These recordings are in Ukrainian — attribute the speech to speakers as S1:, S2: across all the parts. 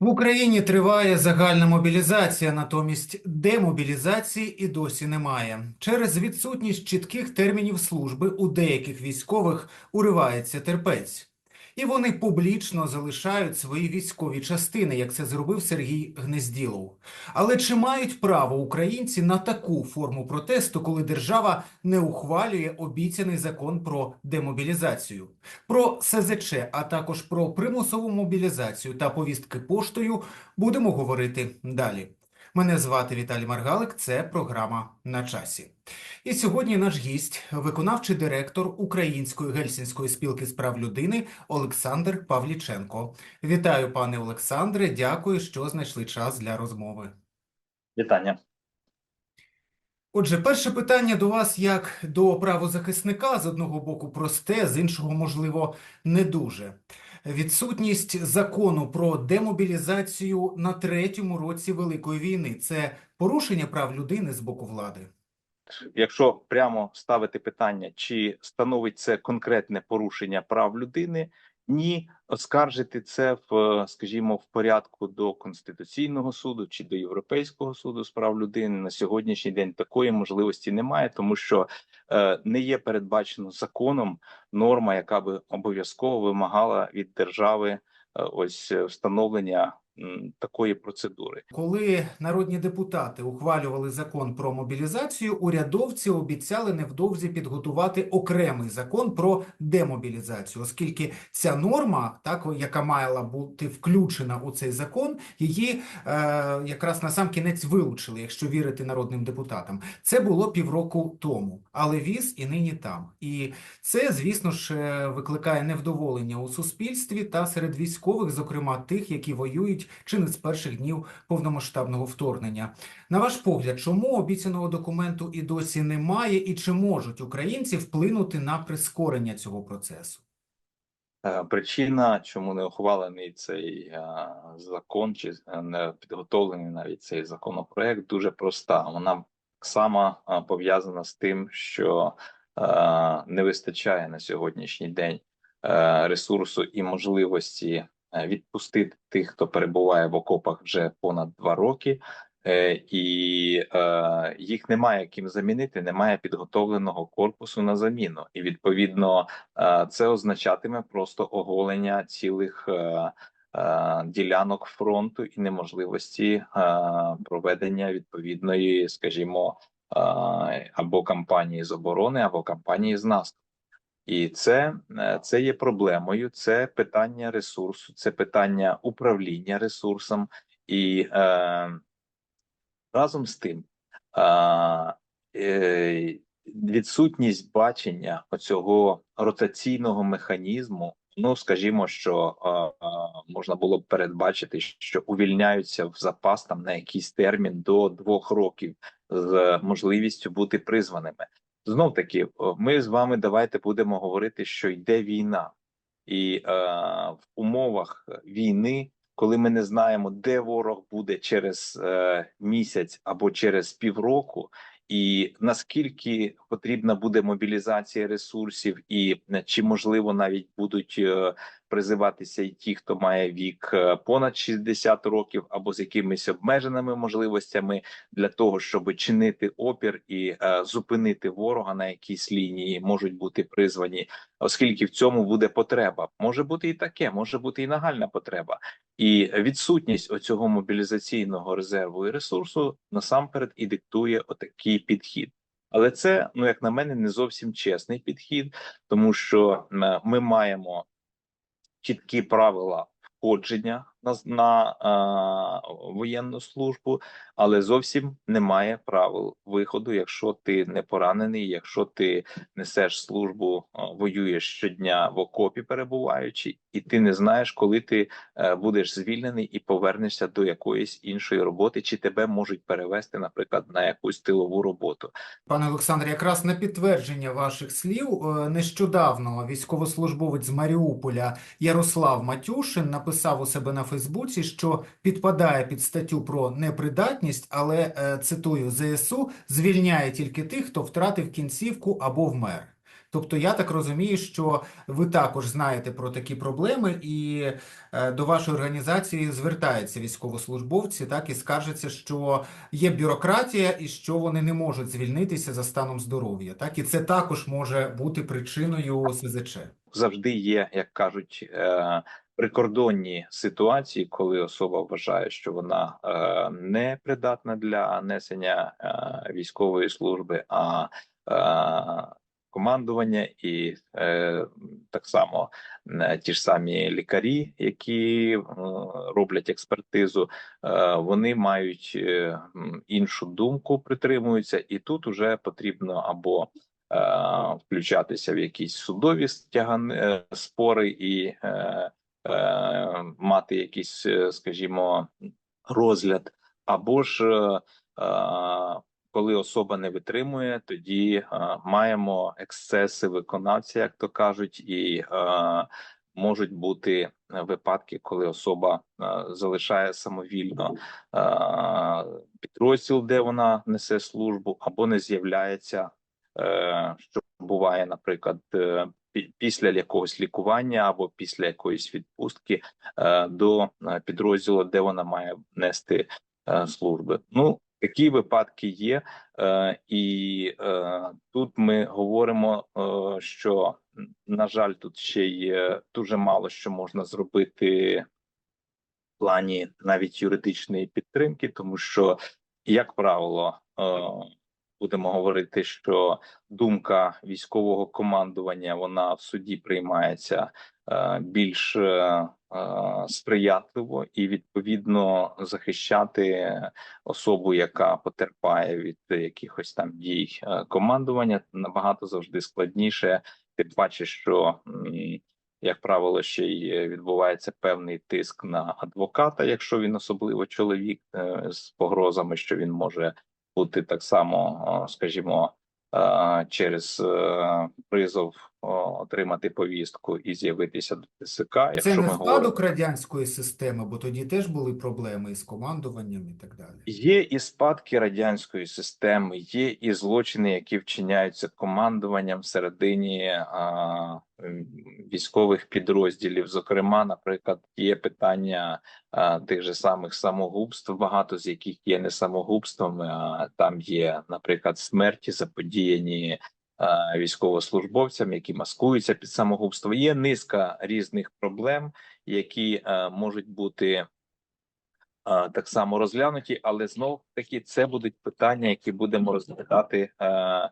S1: В Україні триває загальна мобілізація, натомість демобілізації і досі немає. Через відсутність чітких термінів служби у деяких військових уривається терпець. І вони публічно залишають свої військові частини, як це зробив Сергій Гнезділов. Але чи мають право українці на таку форму протесту, коли держава не ухвалює обіцяний закон про демобілізацію? Про СЗЧ, а також про примусову мобілізацію та повістки поштою будемо говорити далі. Мене звати Віталій Маргалик, це програма «На часі». І сьогодні наш гість, виконавчий директор Української гельсінської спілки з прав людини Олександр Павліченко. Вітаю, пане Олександре, дякую, що знайшли час для розмови.
S2: Вітання.
S1: Отже, перше питання до вас як до правозахисника з одного боку просте, з іншого, можливо, не дуже. Відсутність закону про демобілізацію на третьому році Великої війни це порушення прав людини з боку влади.
S2: Якщо прямо ставити питання, чи становить це конкретне порушення прав людини, ні, оскаржити це в, скажімо, в порядку до Конституційного суду чи до Європейського суду з прав людини. На сьогоднішній день такої можливості немає, тому що е, не є передбачено законом норма, яка би обов'язково вимагала від держави е, ось е, встановлення такої процедури.
S1: Коли народні депутати ухвалювали закон про мобілізацію, урядовці обіцяли невдовзі підготувати окремий закон про демобілізацію, оскільки ця норма, так яка мала бути включена у цей закон, її е, якраз на сам кінець вилучили, якщо вірити народним депутатам. Це було півроку тому, але віз і нині там. І це, звісно ж, е, викликає невдоволення у суспільстві та серед військових, зокрема тих, які воюють чи не з перших днів повномасштабного вторгнення. На ваш погляд, чому обіцяного документу і досі немає, і чи можуть українці вплинути на прискорення цього процесу?
S2: Е, Причина, чому не ухвалений цей е, закон, чи е, не підготовлений навіть цей законопроект, дуже проста. Вона е, пов'язана з тим, що не вистачає на сьогоднішній день ресурсу і можливості відпустити тих, хто перебуває в окопах вже понад два роки. Е, І е, їх немає ким замінити, немає підготовленого корпусу на заміну, і відповідно Е, Це означатиме просто оголення цілих е, е, ділянок фронту і неможливості е, проведення відповідної, скажімо, е, або кампанії з оборони, або кампанії з наступу. І це, е, це є проблемою. Це питання ресурсу, це питання управління ресурсом, і е, разом з тим. Е, відсутність бачення оцього ротаційного механізму. Ну, скажімо, що е, можна було б передбачити, що увільняються в запас там на якийсь термін до двох років з можливістю бути призваними. Знов таки, е, ми з вами давайте будемо говорити, що йде війна, і е, в умовах війни, коли ми не знаємо, де ворог буде через е, місяць або через півроку, і наскільки потрібна буде мобілізація ресурсів, і е, чи можливо навіть будуть е, призиватися і ті, хто має вік е, понад 60 років, або з якимись обмеженими можливостями для того, щоб чинити опір і зупинити ворога на якійсь лінії, можуть бути призвані, оскільки в цьому буде потреба. Може бути і таке, може бути і нагальна потреба, і відсутність оцього мобілізаційного резерву і ресурсу насамперед і диктує отакий підхід. Але це, ну як на мене, не зовсім чесний підхід, тому що е, ми маємо чіткі правила входження на, на е, воєнну службу, але зовсім немає правил виходу, якщо ти не поранений, якщо ти несеш службу, е, воюєш щодня в окопі, перебуваючи, і ти не знаєш, коли ти е, будеш звільнений і повернешся до якоїсь іншої роботи, чи тебе можуть перевести, наприклад, на якусь тилову роботу.
S1: Пане Олександре, якраз на підтвердження ваших слів, е, нещодавно військовослужбовець з Маріуполя Ярослав Матюшин написав у себе на Фейсбуці, що підпадає під статтю про непридатність, але, е, цитую, ЗСУ звільняє тільки тих, хто втратив кінцівку або вмер. Тобто, я так розумію, що ви також знаєте про такі проблеми, і е, до вашої організації звертаються військовослужбовці, так і скаржаться, що є бюрократія і що вони не можуть звільнитися за станом здоров'я. Так, і це також може бути причиною СЗЧ.
S2: завжди є, як кажуть, е, прикордонні ситуації, коли особа вважає, що вона е, не придатна для несення е, військової служби, а е, командування і е, так само е, ті ж самі лікарі, які е, роблять експертизу, е, вони мають е, іншу думку, притримуються, і тут уже потрібно або е, включатися в якісь судові стягани, е, спори і е, мати якийсь, е, скажімо, розгляд, або ж е, е, коли особа не витримує, тоді е, маємо ексцеси виконавця, як то кажуть, і е, можуть бути випадки, коли особа е, залишає самовільно е, підрозділ, де вона несе службу, або не з'являється е, що буває, наприклад, е, після якогось лікування або після якоїсь відпустки е, до е, підрозділу, де вона має нести служби. Ну, такі випадки є, і тут ми говоримо, що на жаль, тут ще є дуже мало що можна зробити в плані навіть юридичної підтримки, тому що, як правило, будемо говорити, що думка військового командування вона в суді приймається е, більш е, е, сприятливо і відповідно захищати особу, яка потерпає від якихось там дій командування, набагато завжди складніше. Ти бачиш, що як правило, ще й відбувається певний тиск на адвоката, якщо він особливо чоловік з погрозами, що він може бути так само, скажімо, через е, призов отримати повістку і з'явитися до ТСК.
S1: Це
S2: Якщо
S1: не
S2: ми говоримо
S1: радянської системи, бо тоді теж були проблеми із командуванням і так далі.
S2: Є і спадки радянської системи, є і злочини, які вчиняються командуванням всередині а, військових підрозділів. Зокрема, наприклад, є питання а, тих же самих самогубств, багато з яких є не самогубствами, а там є, наприклад, смерті заподіяні військовослужбовцям, які маскуються під самогубство. Є низка різних проблем, які можуть бути так само розглянуті, але знов таки це будуть питання, які будемо розглядати. е,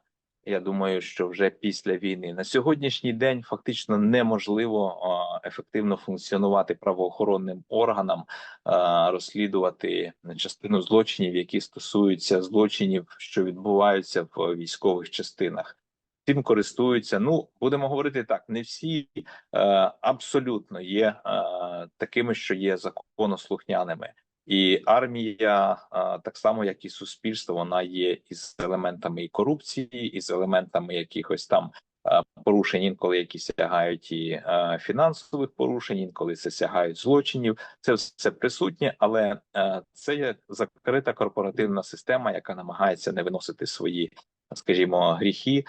S2: Я думаю, що вже після війни на сьогоднішній день фактично неможливо ефективно функціонувати правоохоронним органам, розслідувати частину злочинів, які стосуються злочинів, що відбуваються в військових частинах. Цим користуються. Ну будемо говорити так: не всі е, абсолютно є е, такими, що є законослухняними. І армія, а, так само як і суспільство, вона є із елементами і корупції, із елементами якихось там порушень, інколи які сягають і фінансових порушень, інколи це сягають злочинів. Це все присутнє, але це є закрита корпоративна система, яка намагається не виносити свої, скажімо, гріхи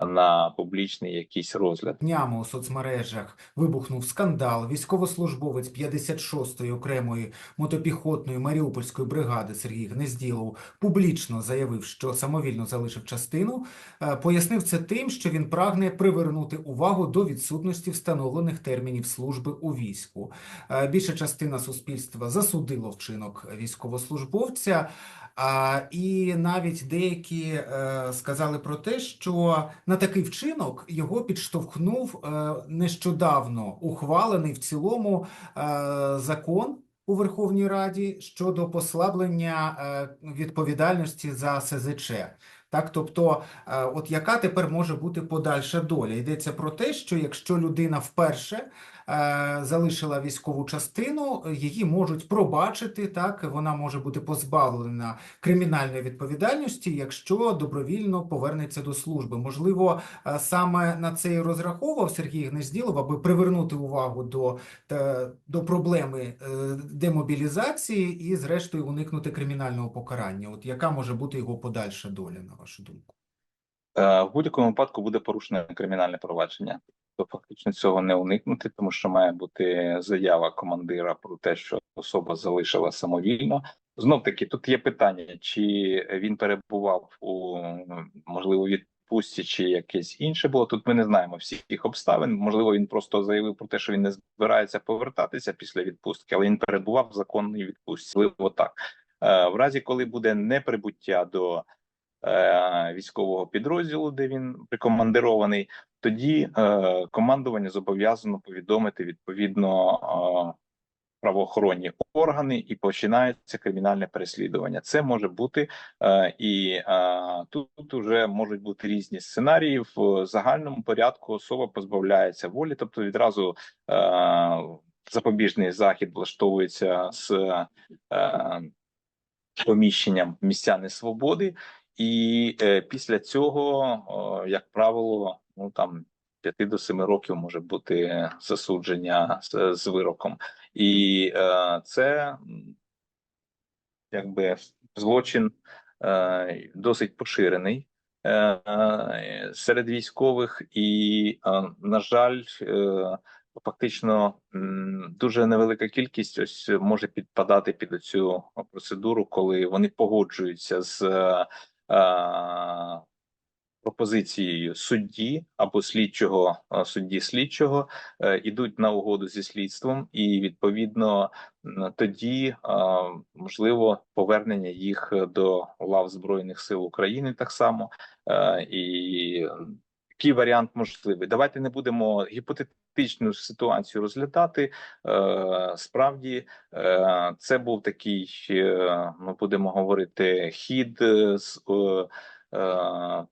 S2: на публічний якийсь розгляд.
S1: Днями у соцмережах вибухнув скандал. Військовослужбовець 56-ї окремої мотопіхотної Маріупольської бригади Сергій Гнезділов публічно заявив, що самовільно залишив частину. Е, Пояснив це тим, що він прагне привернути увагу до відсутності встановлених термінів служби у війську. Е, Більша частина суспільства засудило вчинок військовослужбовця. І навіть деякі е, сказали про те, що на такий вчинок його підштовхнув е, нещодавно ухвалений в цілому е, закон у Верховній Раді щодо послаблення відповідальності за СЗЧ. Так, тобто, от яка тепер може бути подальша доля? Йдеться про те, що якщо людина вперше залишила військову частину, її можуть пробачити, так, вона може бути позбавлена кримінальної відповідальності, якщо добровільно повернеться до служби. Можливо, е, саме на це і розраховував Сергій Гнезділов, аби привернути увагу до, до проблеми е, демобілізації і, зрештою, уникнути кримінального покарання. От яка може бути його подальша доля, на вашу думку?
S2: Е, В будь-якому випадку буде порушене кримінальне провадження. То фактично цього не уникнути, тому що має бути заява командира про те, що особа залишила самовільно. Знов таки, тут є питання, чи він перебував у можливо відпустці, чи якесь інше було. Тут ми не знаємо всіх обставин. Можливо, він просто заявив про те, що він не збирається повертатися після відпустки, але він перебував в законній відпустці. Можливо, так. Е, В разі, коли буде неприбуття до військового підрозділу, де він прикомандирований, тоді е, командування зобов'язано повідомити відповідно е, правоохоронні органи і починається кримінальне переслідування. Це може бути е, і е, тут, вже можуть бути різні сценарії. В загальному порядку особа позбавляється волі, тобто відразу е, запобіжний захід влаштовується з е, поміщенням місця несвободи, і е, після цього, о, як правило, ну там 5 до 7 років може бути засудження з, з вироком, і е, це якби злочин е, досить поширений е, е, серед військових, і, е, на жаль, е, фактично дуже невелика кількість ось може підпадати під цю процедуру, коли вони погоджуються з е, е, пропозицією судді або слідчого е, судді слідчого, е, ідуть на угоду зі слідством, і відповідно тоді е, можливо повернення їх до лав збройних сил України так само е, і. Такий варіант можливий. Давайте не будемо гіпотетичну ситуацію розглядати. Е, справді е, це був такий, ми будемо говорити, хід е, з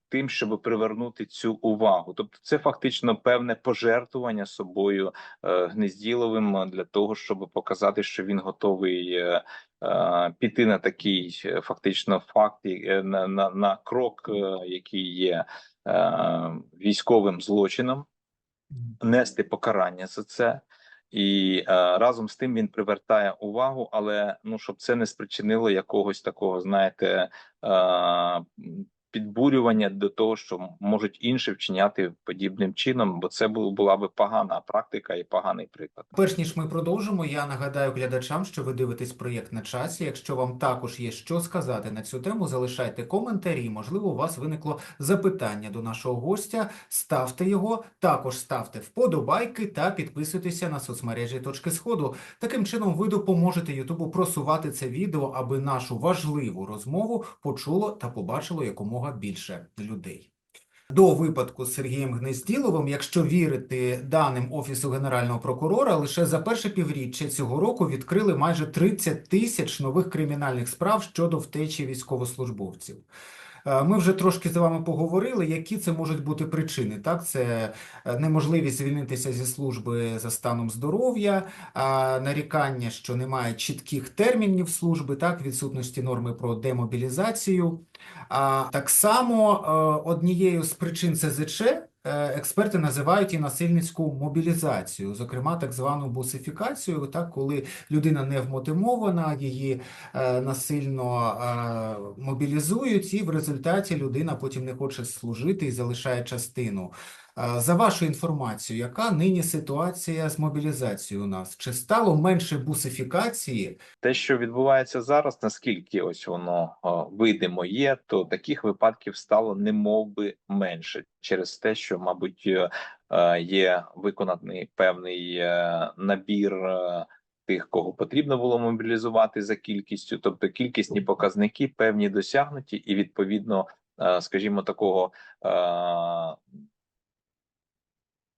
S2: тим, щоб привернути цю увагу. Тобто, це фактично певне пожертвування собою гнезділовим для того, щоб показати, що він готовий. Піти на такий фактично факт на, на, на крок, який є військовим злочином, нести покарання за це, і е, разом з тим він привертає увагу, але ну щоб це не спричинило якогось такого, знаєте, е, підбурювання до того, що можуть інші вчиняти подібним чином, бо це була би погана практика і поганий приклад.
S1: Перш ніж ми продовжимо, я нагадаю глядачам, що ви дивитесь проєкт на часі. Якщо вам також є що сказати на цю тему, залишайте коментарі. Можливо, у вас виникло запитання до нашого гостя. Ставте його, також ставте вподобайки та підписуйтеся на соцмережі точки сходу. Таким чином, ви допоможете Ютубу просувати це відео, аби нашу важливу розмову почуло та побачило якомога більше людей. До випадку з Сергієм Гнезділовим, якщо вірити даним Офісу Генерального прокурора, лише за перше півріччя цього року відкрили майже 30 тисяч нових кримінальних справ щодо втечі військовослужбовців. Е, Ми вже трошки з вами поговорили, які це можуть бути причини. Так, це е, неможливість звільнитися зі служби за станом здоров'я, нарікання, що немає чітких термінів служби, так, відсутності норми про демобілізацію. А так само е, однією з причин ЦЗЧ е, експерти називають і насильницьку мобілізацію, зокрема так звану бусифікацію, так, коли людина не вмотивована, її е, насильно мобілізують, і в результаті людина потім не хоче служити і залишає частину. За вашу інформацію, яка нині ситуація з мобілізацією у нас? Чи стало менше бусифікації?
S2: Те, що відбувається зараз, наскільки ось воно видимо є, то таких випадків стало немов би менше через те, що, мабуть, е, е, є виконаний певний е, набір тих, кого потрібно було мобілізувати за кількістю, тобто кількісні показники певні досягнуті, і відповідно, скажімо, такого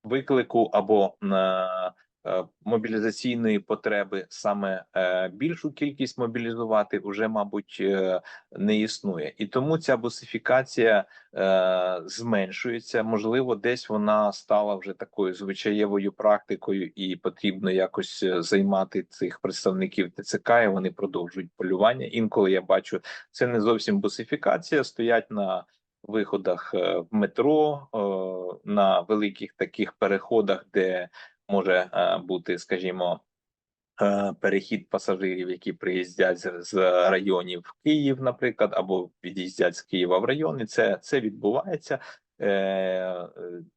S2: виклику або е, е, мобілізаційної потреби саме е, більшу кількість мобілізувати вже, мабуть, не існує, і тому ця бусифікація зменшується. Можливо, десь вона стала вже такою звичаєвою практикою, і потрібно якось займати цих представників ТЦК, і вони продовжують полювання. Інколи я бачу, це не зовсім бусифікація, стоять на виходах е, в метро, е, на великих таких переходах, де може е, бути, скажімо, перехід пасажирів, які приїздять з, районів в Київ, наприклад, або від'їздять з Києва в райони. Це, це відбувається,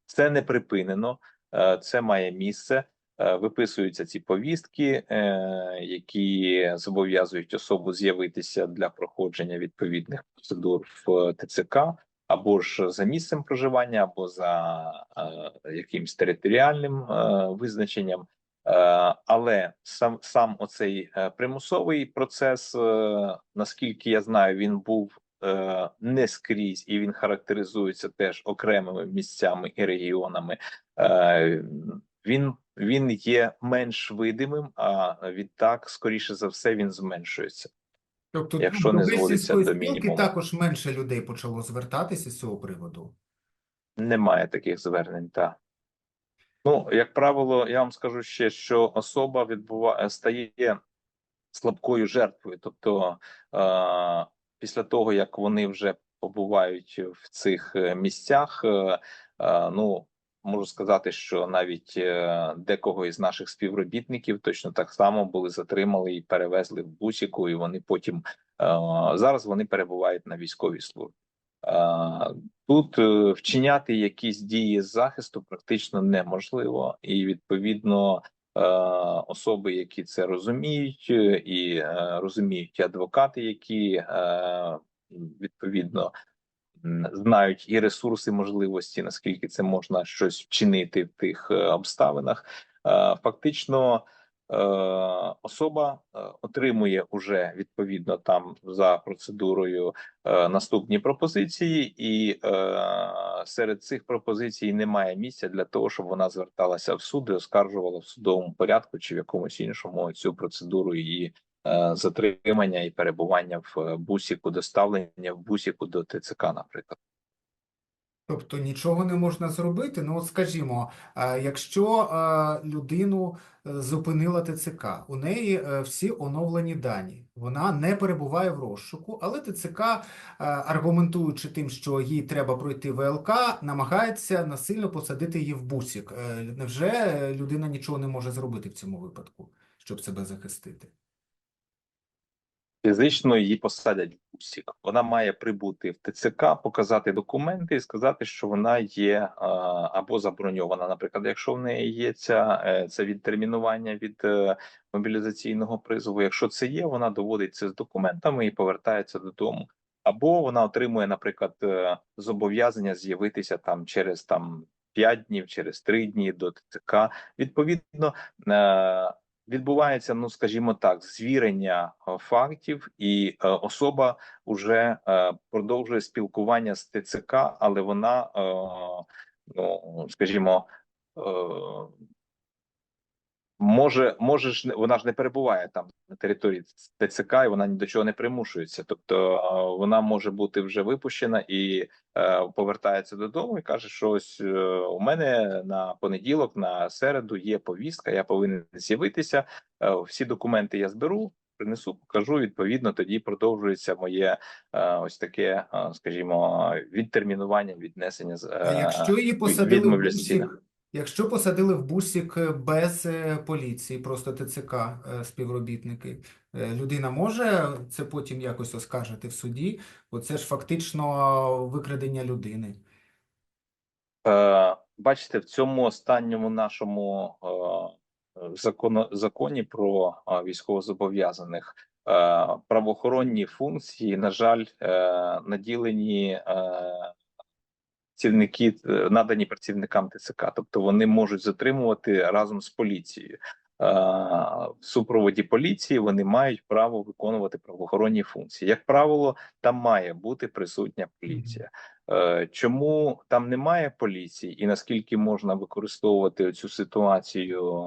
S2: це не припинено, це має місце. Виписуються ці повістки, які зобов'язують особу з'явитися для проходження відповідних процедур в ТЦК, або ж за місцем проживання, або за е, якимсь територіальним е, визначенням. Е, Але сам сам оцей примусовий процес, наскільки я знаю, він був не скрізь, і він характеризується теж окремими місцями і регіонами. Він він є менш видимим, а відтак, скоріше за все, він зменшується.
S1: Тобто
S2: Якщо не зводиться до мінімуму.
S1: також менше людей почало звертатися з цього приводу.
S2: Немає таких звернень, так. Ну, як правило, я вам скажу ще, що особа відбуває стає слабкою жертвою. Тобто, е, після того як вони вже побувають в цих е, місцях, е, е, ну можу сказати, що навіть е, декого із наших співробітників точно так само були затримали і перевезли в бусіку, і вони потім е, зараз вони перебувають на військовій службі. Е, Тут вчиняти якісь дії з захисту практично неможливо, і відповідно особи, які це розуміють, і розуміють адвокати, які відповідно знають і ресурси, можливості, наскільки це можна щось вчинити в тих е, обставинах. Е, Фактично, е, особа отримує уже відповідно там за процедурою наступні пропозиції, і серед цих пропозицій немає місця для того, щоб вона зверталася в суд і оскаржувала в судовому порядку чи в якомусь іншому цю процедуру її затримання і перебування в е, бусіку, доставлення в бусіку до ТЦК, наприклад.
S1: Тобто нічого не можна зробити. Ну, от скажімо, е, якщо е, людину е, зупинила ТЦК, у неї е, всі оновлені дані, вона не перебуває в розшуку, але ТЦК, е, аргументуючи тим, що їй треба пройти ВЛК, намагається насильно посадити її в бусік. Е, Невже е, людина нічого не може зробити в цьому випадку, щоб себе захистити?
S2: Фізично її посадять в бусік. Вона має прибути в ТЦК, показати документи і сказати, що вона є е, або заброньована. Наприклад, якщо в неї є ця е, це відтермінування від е, мобілізаційного призову. Якщо це є, вона доводить це з документами і повертається додому. Або вона отримує, наприклад, зобов'язання з'явитися там через там 5 днів, через 3 дні до ТЦК. Відповідно, відбувається, ну скажімо так, звірення е, фактів, і е, особа вже е, продовжує спілкування з ТЦК, але вона, ну скажімо, може, може ж вона ж не перебуває там на території ТЦК, і вона ні до чого не примушується. Тобто е, вона може бути вже випущена і е, повертається додому і каже, що ось е, у мене на понеділок, на середу є повістка, я повинен з'явитися. Е, всі документи я зберу. Принесу, покажу. Відповідно, тоді продовжується моє е, ось таке, е, скажімо, відтермінування, віднесення з е,
S1: якщо її посадили якщо посадили в бусік е, без е, поліції, просто ТЦК е, співробітники, людина може це потім якось оскаржити в суді, бо це ж фактично викрадення людини.
S2: Бачите, в цьому останньому нашому законі про військовозобов'язаних правоохоронні функції, на жаль, наділені працівники, е, надані працівникам ТЦК, тобто вони можуть затримувати разом з поліцією. Е, В супроводі поліції вони мають право виконувати правоохоронні функції. Як правило, там має бути присутня поліція. Е, Чому там немає поліції, і наскільки можна використовувати цю ситуацію,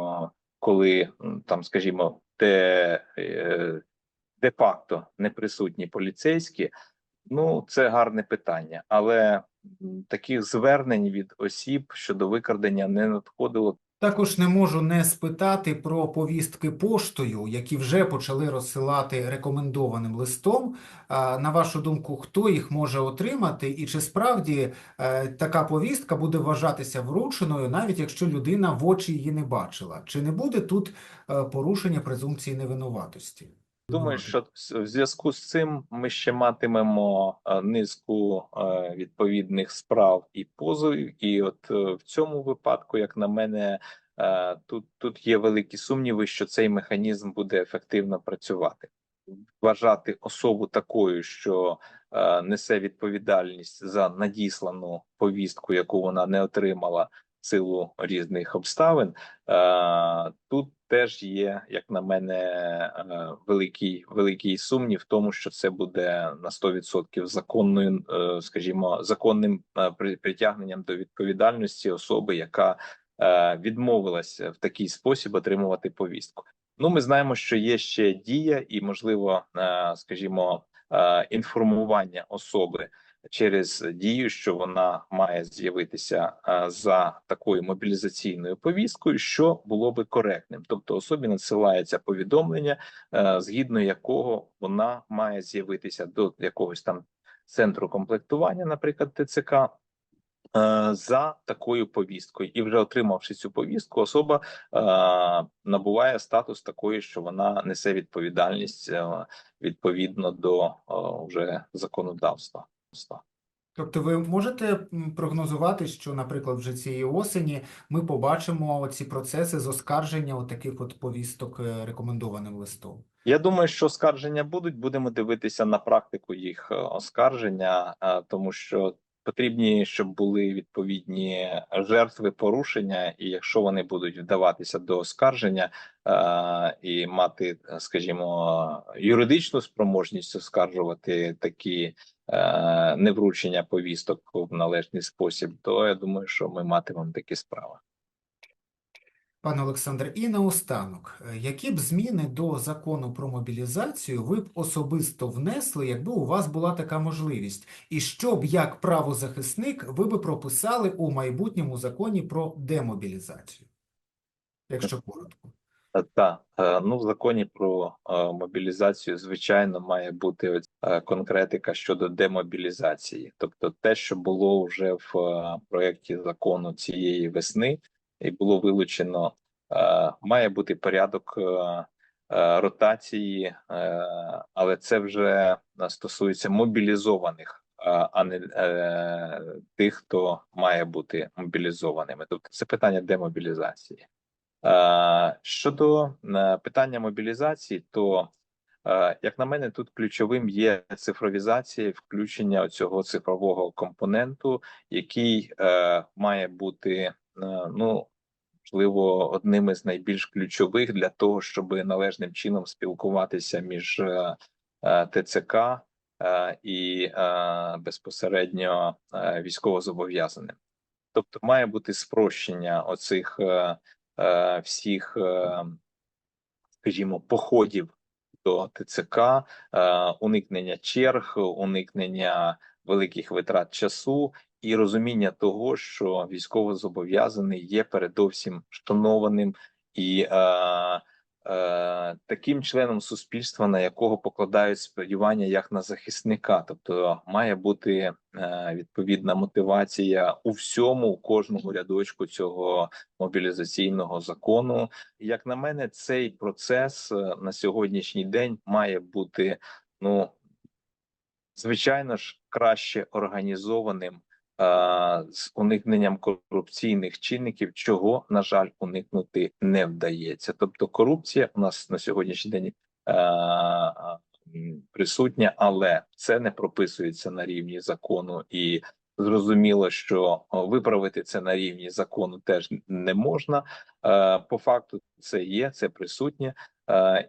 S2: коли там, скажімо, де, е, де-факто не присутні поліцейські? Ну, це гарне питання, але таких звернень від осіб щодо викрадення не надходило
S1: Також не можу не спитати про повістки поштою, які вже почали розсилати рекомендованим листом. На вашу думку, хто їх може отримати, і чи справді е, така повістка буде вважатися врученою, навіть якщо людина в очі її не бачила? Чи не буде тут е, порушення презумпції невинуватості?
S2: Думаю, що в зв'язку з цим ми ще матимемо е, низку е, відповідних справ і позовів. І от е, в цьому випадку, як на мене, тут, тут є великі сумніви, що цей механізм буде ефективно працювати. Вважати особу такою, що несе відповідальність за надіслану повістку, яку вона не отримала силу різних обставин. Тут теж є, як на мене, е, великий великий сумнів в тому, що це буде на 100% законною, е, скажімо, законним е, при- притягненням до відповідальності особи, яка відмовилася в такий спосіб отримувати повістку. Ну, ми знаємо, що є ще дія, і можливо, скажімо, інформування особи через дію, що вона має з'явитися за такою мобілізаційною повісткою, що було би коректним. Тобто особі надсилається повідомлення, е, згідно якого вона має з'явитися до якогось там центру комплектування, наприклад, ТЦК. е, За такою повісткою, і вже отримавши цю повістку, особа е, набуває статус такої, що вона несе відповідальність відповідно до вже законодавства.
S1: Тобто ви можете прогнозувати, що, наприклад, вже цієї осені ми побачимо ці процеси з оскарження от таких от повісток е, рекомендованим листом?
S2: Я думаю, що оскарження будуть. Будемо дивитися на практику їх е, оскарження, е, тому що потрібні, щоб були відповідні жертви порушення, і якщо вони будуть вдаватися до оскарження і мати, скажімо, юридичну спроможність оскаржувати такі невручення повісток в належний спосіб, то я думаю, що ми матимемо такі справи.
S1: Пане Олександр, і наостанок, е, які б зміни до закону про мобілізацію ви б особисто внесли, якби у вас була така можливість? І що б як правозахисник ви би прописали у майбутньому законі про демобілізацію? Якщо коротко.
S2: Так, ну в законі про е, мобілізацію, звичайно, має бути е, конкретика щодо демобілізації, тобто те, що було вже в е, проєкті закону цієї весни, і було вилучено, е, має бути порядок е, е, ротації, е, але це вже е, стосується мобілізованих, е, а не е, тих, хто має бути мобілізованими. Тобто це питання демобілізації. Е, Щодо е, питання мобілізації, то е, як на мене, тут ключовим є цифровізація, включення цього цифрового компоненту, який має бути ну можливо одним із найбільш ключових для того, щоб належним чином спілкуватися між ТЦК і безпосередньо військовозобов'язаним. Тобто має бути спрощення оцих всіх, е, скажімо, походів до ТЦК, е, уникнення черг, уникнення великих витрат часу і розуміння того, що військовозобов'язаний є передовсім шанованим і е, таким членом суспільства, на якого покладають сподівання як на захисника, тобто має бути е, відповідна мотивація у всьому, у кожному рядочку цього мобілізаційного закону. Як на мене, цей процес е, на сьогоднішній день має бути ну звичайно ж краще організованим е, з уникненням корупційних чинників, чого на жаль уникнути не вдається. Тобто, корупція у нас на сьогоднішній день. е, Присутня, але це не прописується на рівні закону, і зрозуміло, що виправити це на рівні закону теж не можна. Е, По факту, це є, це присутнє, Е,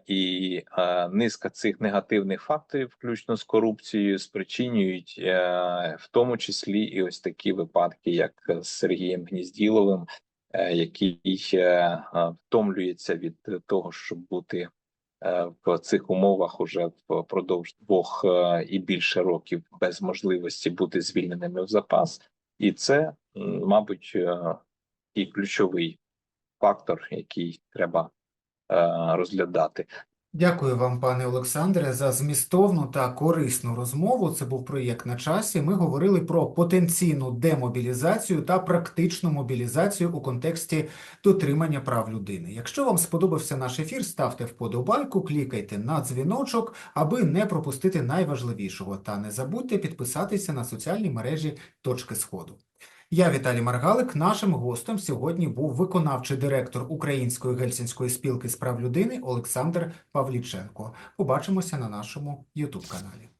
S2: і е, низка цих негативних факторів, включно з корупцією, спричинюють е, в тому числі і ось такі випадки, як з Сергієм Гнізділовим, е, який е, е, втомлюється від того, щоб бути е, в цих умовах уже впродовж двох е, і більше років без можливості бути звільненими в запас, і це, мабуть, е, і ключовий фактор, який треба е, розглядати.
S1: Дякую вам, пане Олександре, за змістовну та корисну розмову. Це був проєкт на часі. Ми говорили про потенційну демобілізацію та практичну мобілізацію у контексті дотримання прав людини. Якщо вам сподобався наш ефір, ставте вподобайку, клікайте на дзвіночок, аби не пропустити найважливішого. Та не забудьте підписатися на соціальні мережі Точки Сходу. Я Віталій Маргалик. Нашим гостем сьогодні був виконавчий директор Української гельсінської спілки з прав людини Олександр Павліченко. Побачимося на нашому Ютуб каналі.